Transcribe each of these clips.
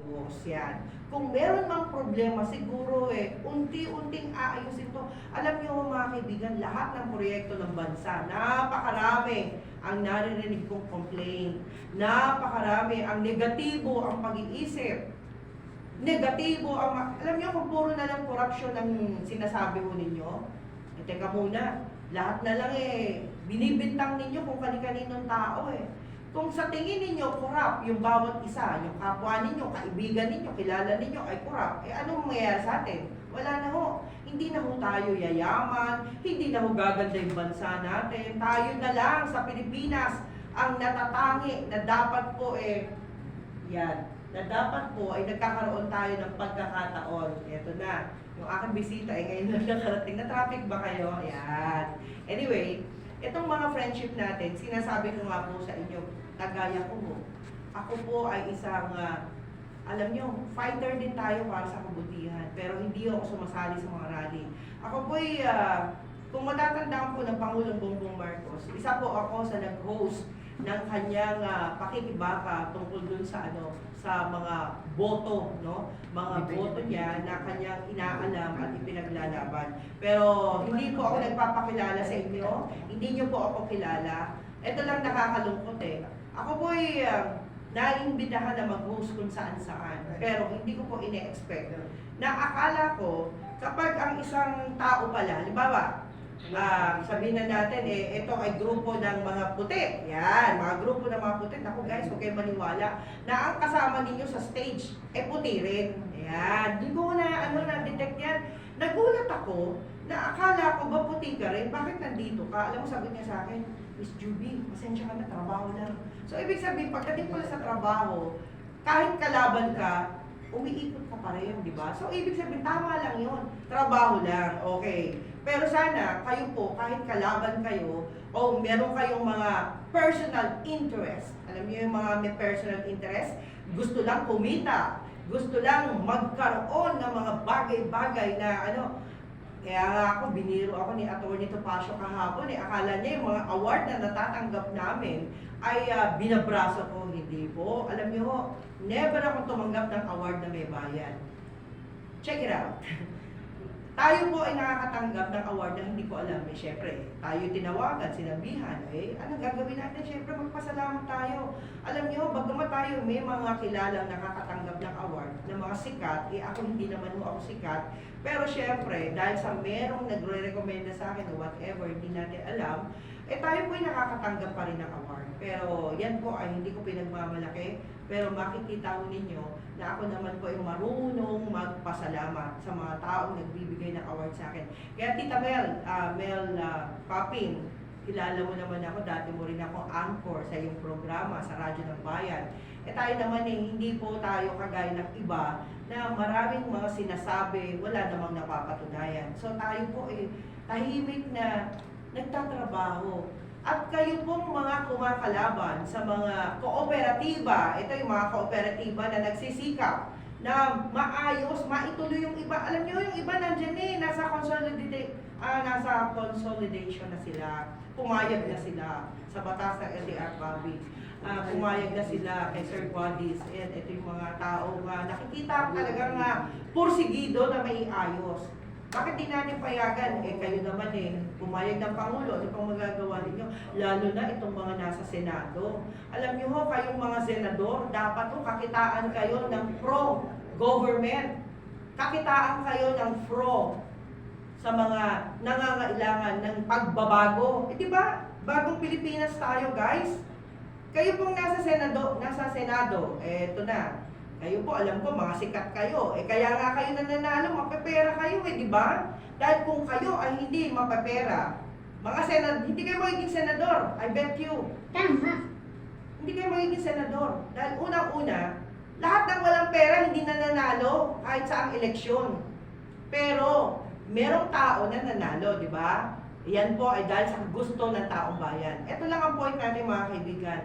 Diyos yan. Kung meron mang problema, siguro eh, unti-unting aayusin to. Alam niyo mga kaibigan, lahat ng proyekto ng bansa, napakarami ang naririnig kong complaint. Napakarami ang negatibo ang pag-iisip. Negatibo ang, alam niyo kung puro na lang corruption ang sinasabi mo ninyo, eh, teka muna, lahat na lang eh, binibintang ninyo kung kani-kaninong tao eh. Kung sa tingin ninyo corrupt yung bawat isa, yung kapwa ninyo, kaibigan ninyo, kilala ninyo ay corrupt, eh anong mangyayari sa atin? Wala na ho. Hindi na ho tayo yayaman, hindi na ho gaganda yung bansa natin. Tayo na lang sa Pilipinas ang natatangi na dapat po eh, yan, na dapat po ay nagkakaroon tayo ng pagkakataon. Ito na, yung aking bisita ay ngayon lang nakarating. Na traffic ba kayo? Yan. Anyway, itong mga friendship natin, sinasabi ko nga po sa inyo, tagaya ko ho. Ako po ay isang, ah, alam nyo, fighter din tayo para sa kabutihan. Pero hindi ako sumasali sa mga rally. Ako po ay, ah, kung matatandaan po ng Pangulong Bongbong Marcos, isa po ako sa nag-host ng kanyang ah, pakikibaka tungkol dun sa ano sa mga boto no? Mga boto niya na kanyang inaalam at ipinaglalaban. Pero hindi po ako nagpapakilala sa inyo. Hindi niyo po ako kilala. Ito lang nakakalungkot eh. Ako po ay ah, naiimbitahan na mag-host kung saan saan. Pero hindi ko po ine-expect. Na akala ko kapag ang isang tao pala halimbawa Ah, sabihin na natin, eh, ito ay grupo ng mga puti. Yan, mga grupo ng mga puti. Ako guys, huwag kayong maniwala na ang kasama ninyo sa stage, eh puti rin. Yan, di ko na, ano, na-detect yan. Nagulat ako na akala ko ba puti ka rin? Bakit nandito ka? Alam mo, sabi niya sa akin, Miss Juby, pasensya ka na, trabaho lang. So, ibig sabihin, pagdating pala sa trabaho, kahit kalaban ka, umiikot ka pa rin, di ba? So, ibig sabihin, tama lang yun. Trabaho lang, okay. Pero sana, kayo po, kahit kalaban kayo, o meron kayong mga personal interest, alam niyo yung mga may personal interest, gusto lang kumita, gusto lang magkaroon ng mga bagay-bagay na ano, kaya nga ako, biniro ako ni Atty. Topacio kahapon, eh, akala niya yung mga award na natatanggap namin ay ah, binabraso ko, hindi po. Alam niyo never ako tumanggap ng award na may bayad. Check it out. tayo po ay nakakatanggap ng award na hindi ko alam. Eh, syempre, tayo tinawagan, sinabihan. Eh, anong gagawin natin? Syempre, magpasalamat tayo. Alam niyo, bagamat tayo may mga kilalang nakakatanggap ng award, ng mga sikat, eh ako hindi naman ho ako sikat. Pero syempre, dahil sa merong nagre-recommenda sa akin o whatever, hindi natin alam, eh tayo po nakakatanggap pa rin ng award. Pero yan po ay hindi ko pinagmamalaki. Pero makikita ho ninyo na ako naman po ay marunong magpasalamat sa mga taong nagbibigay ng award sa akin. Kaya Tita Mel, ah, Mel uh, Papin, kilala mo naman ako, dati mo rin ako anchor sa iyong programa sa Radyo ng Bayan. Eh tayo naman eh, hindi po tayo kagaya ng iba na maraming mga sinasabi, wala namang napapatunayan. So tayo po eh, tahimik na nagtatrabaho. At kayo pong mga kumakalaban sa mga kooperatiba, ito yung mga kooperatiba na nagsisikap na maayos, maituloy yung iba. Alam niyo yung iba nandiyan eh, nasa consolidate, ah, nasa consolidation na sila. Pumayag na sila sa batas ng LDR Bobby. Ah, pumayag na sila kay Sir Guadis. And ito yung mga tao nga nakikita talagang nga pursigido na may ayos. Bakit di natin payagan? Eh, kayo naman eh, pumayag ng Pangulo, ano pang magagawa ninyo? Lalo na itong mga nasa Senado. Alam niyo ho, kayong mga senador, dapat ho, kakitaan kayo ng pro-government. Kakitaan kayo ng pro sa mga nangangailangan ng pagbabago. Eh, di ba? Bagong Pilipinas tayo, guys. Kayo pong nasa Senado, nasa Senado, ito na. Kayo po, alam ko, mga sikat kayo. Eh, kaya nga kayo nananalo, mapepera kayo eh, di ba? Dahil kung kayo ay hindi mapepera, mga senador, hindi kayo magiging senador, I bet you. Tama. Hindi kayo magiging senador. Dahil unang-una, lahat ng walang pera hindi nananalo kahit sa ang eleksyon. Pero, merong tao na nanalo, di ba? Yan po ay dahil sa gusto ng taong bayan. Ito lang ang point natin mga kaibigan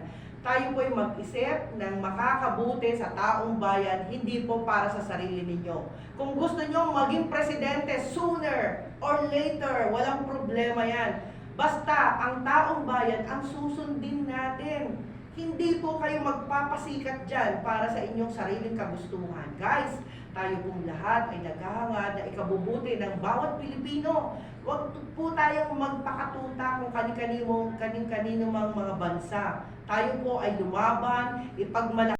tayo po ay mag-isip ng makakabuti sa taong bayan, hindi po para sa sarili ninyo. Kung gusto nyo maging presidente sooner or later, walang problema yan. Basta ang taong bayan ang susundin natin. Hindi po kayo magpapasikat dyan para sa inyong sariling kagustuhan. Guys, tayo pong lahat ay naghahangad na ikabubuti ng bawat Pilipino. Huwag po tayong magpakatuta kung kanin-kanino mang mga bansa. Tayo po ay lumaban, ipagmalaki